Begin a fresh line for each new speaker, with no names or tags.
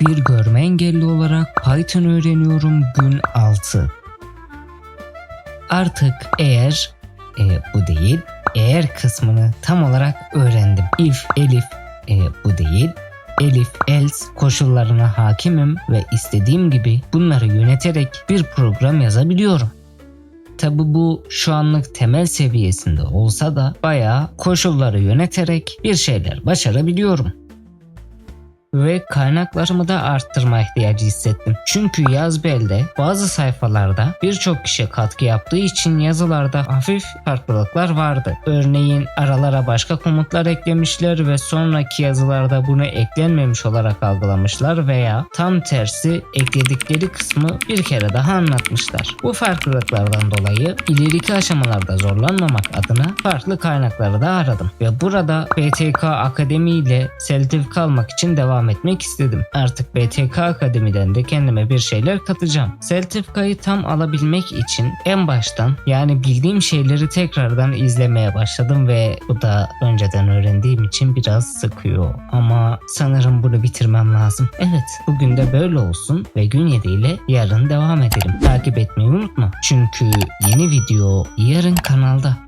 Bir görme engelli olarak Python öğreniyorum gün 6. Artık eğer e, bu değil eğer kısmını tam olarak öğrendim. If, elif e, bu değil. Elif, else koşullarına hakimim ve istediğim gibi bunları yöneterek bir program yazabiliyorum. Tabi bu şu anlık temel seviyesinde olsa da bayağı koşulları yöneterek bir şeyler başarabiliyorum. Ve kaynaklarımı da arttırma ihtiyacı hissettim. Çünkü Yazbel'de bazı sayfalarda birçok kişi katkı yaptığı için yazılarda hafif farklılıklar vardı. Örneğin aralara başka komutlar eklemişler ve sonraki yazılarda bunu eklenmemiş olarak algılamışlar veya tam tersi ekledikleri kısmı bir kere daha anlatmışlar. Bu farklılıklardan dolayı ileriki aşamalarda zorlanmamak adına farklı kaynakları da aradım ve burada BTK Akademi ile sertifika almak için devam etmek istedim. Artık BTK Akademi'den de kendime bir şeyler katacağım. Sertifikayı tam alabilmek için en baştan yani bildiğim şeyleri tekrardan izlemeye başladım ve bu da önceden öğrendiğim için biraz sıkıyor. Ama sanırım bunu bitirmem lazım. Evet bugün de böyle olsun ve gün 7 ile yarın devam edelim. Takip etmeyi unutma. Çünkü yeni video yarın kanalda.